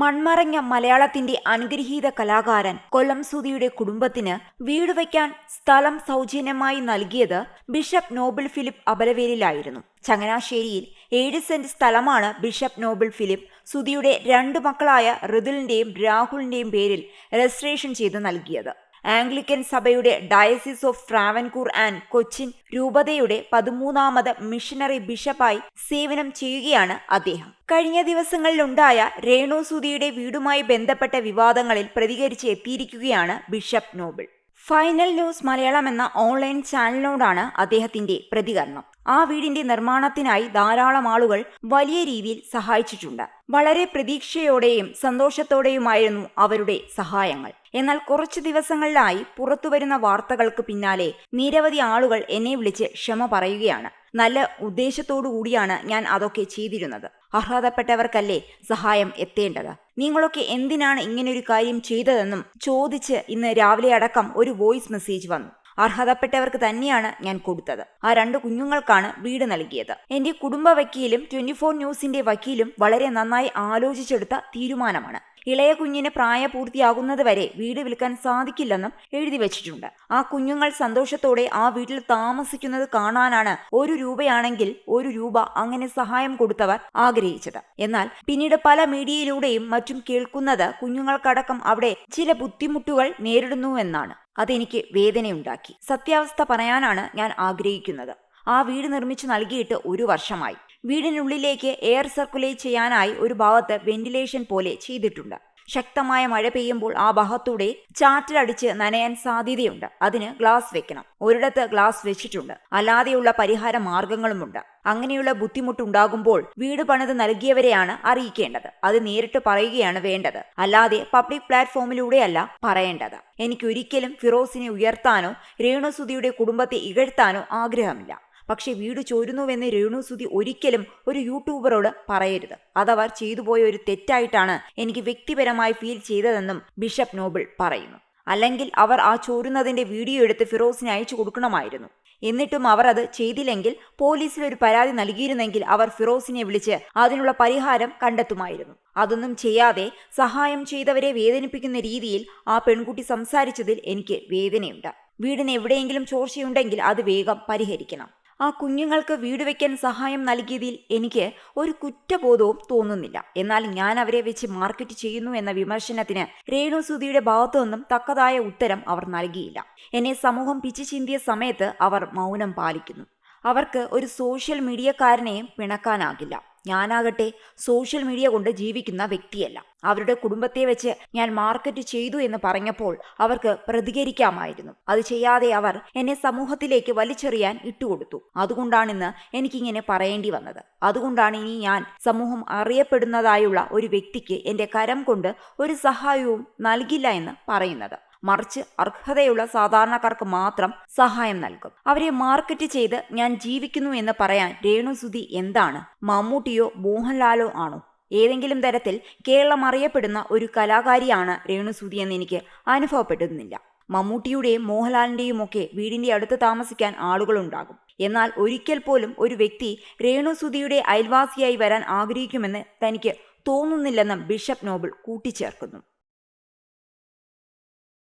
മൺമറഞ്ഞ മലയാളത്തിന്റെ അനുഗ്രഹീത കലാകാരൻ കൊല്ലം സുധിയുടെ കുടുംബത്തിന് വീട് വയ്ക്കാൻ സ്ഥലം സൗജന്യമായി നൽകിയത് ബിഷപ്പ് നോബിൾ ഫിലിപ്പ് അബലവേലിലായിരുന്നു. ചങ്ങനാശ്ശേരിയിൽ ഏഴ് സെന്റ് സ്ഥലമാണ് ബിഷപ്പ് നോബിൾ ഫിലിപ്പ് സുധിയുടെ രണ്ട് മക്കളായ ഋതുലിന്റെയും രാഹുലിന്റെയും പേരിൽ രജിസ്ട്രേഷൻ ചെയ്ത് നൽകിയത്. ആംഗ്ലിക്കൻ സഭയുടെ diocese of Travancore and Cochin രൂപതയുടെ പതിമൂന്നാമത് മിഷണറി ബിഷപ്പായി സേവനം ചെയ്യുകയാണ് അദ്ദേഹം. കഴിഞ്ഞ ദിവസങ്ങളിലുണ്ടായ രേണു വീടുമായി ബന്ധപ്പെട്ട വിവാദങ്ങളിൽ പ്രതികരിച്ച് എത്തിയിരിക്കുകയാണ് bishop Noble. Final news Malayalam എന്ന ഓൺലൈൻ ചാനലിനോടാണ് അദ്ദേഹത്തിന്റെ പ്രതികരണം. ആ വീടിന്റെ നിർമ്മാണത്തിനായി ധാരാളം ആളുകൾ വലിയ രീതിയിൽ സഹായിച്ചിട്ടുണ്ട്. വളരെ പ്രതീക്ഷയോടെയും സന്തോഷത്തോടെയുമായിരുന്നു അവരുടെ സഹായങ്ങൾ. എന്നാൽ കുറച്ചു ദിവസങ്ങളിലായി പുറത്തുവരുന്ന വാർത്തകൾക്ക് പിന്നാലെ നിരവധി ആളുകൾ എന്നെ വിളിച്ച് ക്ഷമ പറയുകയാണ്. നല്ല ഉദ്ദേശത്തോടു കൂടിയാണ് ഞാൻ അതൊക്കെ ചെയ്തിരുന്നത്. അർഹതപ്പെട്ടവർക്കല്ലേ സഹായം എത്തേണ്ടത്? നിങ്ങളൊക്കെ എന്തിനാണ് ഇങ്ങനൊരു കാര്യം ചെയ്തതെന്നും ചോദിച്ച് ഇന്ന് രാവിലെ അടക്കം ഒരു വോയിസ് മെസ്സേജ് വന്നു. അർഹതപ്പെട്ടവർക്ക് തന്നെയാണ് ഞാൻ കൊടുത്തത്. ആ രണ്ട് കുഞ്ഞുങ്ങൾക്കാണ് വീട് നൽകിയത്. എന്റെ കുടുംബ വക്കീലും ട്വന്റി ഫോർ ന്യൂസിന്റെ വക്കീലും വളരെ നന്നായി ആലോചിച്ചെടുത്ത തീരുമാനമാണ്. ഇളയ കുഞ്ഞിന് പ്രായപൂർത്തിയാകുന്നത് വരെ വീട് വിൽക്കാൻ സാധിക്കില്ലെന്നും എഴുതി വെച്ചിട്ടുണ്ട്. ആ കുഞ്ഞുങ്ങൾ സന്തോഷത്തോടെ ആ വീട്ടിൽ താമസിക്കുന്നത് കാണാനാണ് ഒരു രൂപയാണെങ്കിൽ ഒരു രൂപ അങ്ങനെ സഹായം കൊടുത്തവർ ആഗ്രഹിച്ചത്. എന്നാൽ പിന്നീട് പല മീഡിയയിലൂടെയും മറ്റും കേൾക്കുന്നത് കുഞ്ഞുങ്ങൾക്കടക്കം അവിടെ ചില ബുദ്ധിമുട്ടുകൾ നേരിടുന്നുവെന്നാണ് അതെനിക്ക് വേദനയുണ്ടാക്കി. സത്യാവസ്ഥ പറയാനാണ് ഞാൻ ആഗ്രഹിക്കുന്നത്. ആ വീട് നിർമ്മിച്ചു നൽകിയിട്ട് ഒരു വർഷമായി. വീടിനുള്ളിലേക്ക് എയർ സർക്കുലേറ്റ് ചെയ്യാനായി ഒരു ഭാഗത്ത് വെന്റിലേഷൻ പോലെ ചെയ്തിട്ടുണ്ട്. ശക്തമായ മഴ പെയ്യുമ്പോൾ ആ ഭാഗത്തൂടെ ചാറ്റിലടിച്ച് നനയാൻ സാധ്യതയുണ്ട്. അതിന് ഗ്ലാസ് വെക്കണം. ഒരിടത്ത് ഗ്ലാസ് വെച്ചിട്ടുണ്ട്. അല്ലാതെയുള്ള പരിഹാര മാർഗങ്ങളുമുണ്ട്. അങ്ങനെയുള്ള ബുദ്ധിമുട്ടുണ്ടാകുമ്പോൾ വീട് പണിത് നൽകിയവരെയാണ് അറിയിക്കേണ്ടത്. അത് നേരിട്ട് പറയുകയാണ് വേണ്ടത്. അല്ലാതെ പബ്ലിക് പ്ലാറ്റ്ഫോമിലൂടെയല്ല പറയേണ്ടത്. എനിക്കൊരിക്കലും ഫിറോസിനെ ഉയർത്താനോ രേണുസുതിയുടെ കുടുംബത്തെ ഇകഴ്ത്താനോ ആഗ്രഹമില്ല. പക്ഷെ വീട് ചോരുന്നുവെന്ന് രേണുസുതി ഒരിക്കലും ഒരു യൂട്യൂബറോട് പറയരുത്. അതവർ ചെയ്തുപോയ ഒരു തെറ്റായിട്ടാണ് എനിക്ക് വ്യക്തിപരമായി ഫീൽ ചെയ്തതെന്നും ബിഷപ്പ് നോബിൾ പറയുന്നു. അല്ലെങ്കിൽ അവർ ആ ചോരുന്നതിന്റെ വീഡിയോ എടുത്ത് ഫിറോസിന് അയച്ചു കൊടുക്കണമായിരുന്നു. എന്നിട്ടും അവർ അത് ചെയ്തില്ലെങ്കിൽ പോലീസിൽ ഒരു പരാതി നൽകിയിരുന്നെങ്കിൽ അവർ ഫിറോസിനെ വിളിച്ച് അതിനുള്ള പരിഹാരം കണ്ടെത്തുമായിരുന്നു. അതൊന്നും ചെയ്യാതെ സഹായം ചെയ്തവരെ വേദനിപ്പിക്കുന്ന രീതിയിൽ ആ പെൺകുട്ടി സംസാരിച്ചതിൽ എനിക്ക് വേദനയുണ്ട്. വീടിന് എവിടെയെങ്കിലും ചോർച്ചയുണ്ടെങ്കിൽ അത് വേഗം പരിഹരിക്കണം. ആ കുഞ്ഞുങ്ങൾക്ക് വീട് വയ്ക്കാൻ സഹായം നൽകിയതിൽ എനിക്ക് ഒരു കുറ്റബോധവും തോന്നുന്നില്ല. എന്നാൽ ഞാൻ അവരെ വെച്ച് മാർക്കറ്റ് ചെയ്യുന്നു എന്ന വിമർശനത്തിന് രേണു സുധിയുടെ ഭാഗത്തുനിന്നും തക്കതായ ഉത്തരം അവർ നൽകിയില്ല. എന്നെ സമൂഹം പിച്ചു ചിന്തിയ സമയത്ത് അവർ മൗനം പാലിക്കുന്നു. അവർക്ക് ഒരു സോഷ്യൽ മീഡിയക്കാരനെയും പിണക്കാനാകില്ല. ഞാനാകട്ടെ സോഷ്യൽ മീഡിയ കൊണ്ട് ജീവിക്കുന്ന വ്യക്തിയല്ല. അവരുടെ കുടുംബത്തെ വെച്ച് ഞാൻ മാർക്കറ്റ് ചെയ്തു എന്ന് പറഞ്ഞപ്പോൾ അവർക്ക് പ്രതികരിക്കാമായിരുന്നു. അത് ചെയ്യാതെ അവർ എന്നെ സമൂഹത്തിലേക്ക് വലിച്ചെറിയാൻ ഇട്ടുകൊടുത്തു. അതുകൊണ്ടാണിന്ന് എനിക്കിങ്ങനെ പറയേണ്ടി വന്നത്. അതുകൊണ്ടാണ് ഇനി ഞാൻ സമൂഹം അറിയപ്പെടുന്നതായുള്ള ഒരു വ്യക്തിക്ക് എന്റെ കരം കൊണ്ട് ഒരു സഹായവും നൽകില്ല എന്ന് പറയുന്നത്. മറിച്ച് അർഹതയുള്ള സാധാരണക്കാർക്ക് മാത്രം സഹായം നൽകും. അവരെ മാർക്കറ്റ് ചെയ്ത് ഞാൻ ജീവിക്കുന്നു എന്ന് പറയാൻ രേണുസുതി എന്താണ്? മമ്മൂട്ടിയോ മോഹൻലാലോ ആണോ? ഏതെങ്കിലും തരത്തിൽ കേരളം അറിയപ്പെടുന്ന ഒരു കലാകാരിയാണ് രേണുസുതി എന്ന് എനിക്ക് അനുഭവപ്പെടുന്നില്ല. മമ്മൂട്ടിയുടെയും മോഹൻലാലിന്റെയും ഒക്കെ വീടിന്റെ അടുത്ത് താമസിക്കാൻ ആളുകളുണ്ടാകും എന്നാൽ ഒരിക്കൽ പോലും ഒരു വ്യക്തി രേണുസുതിയുടെ അയൽവാസിയായി വരാൻ ആഗ്രഹിക്കുമെന്ന് തനിക്ക് തോന്നുന്നില്ലെന്ന് ബിഷപ്പ് നോബിൾ കൂട്ടിച്ചേർക്കുന്നു.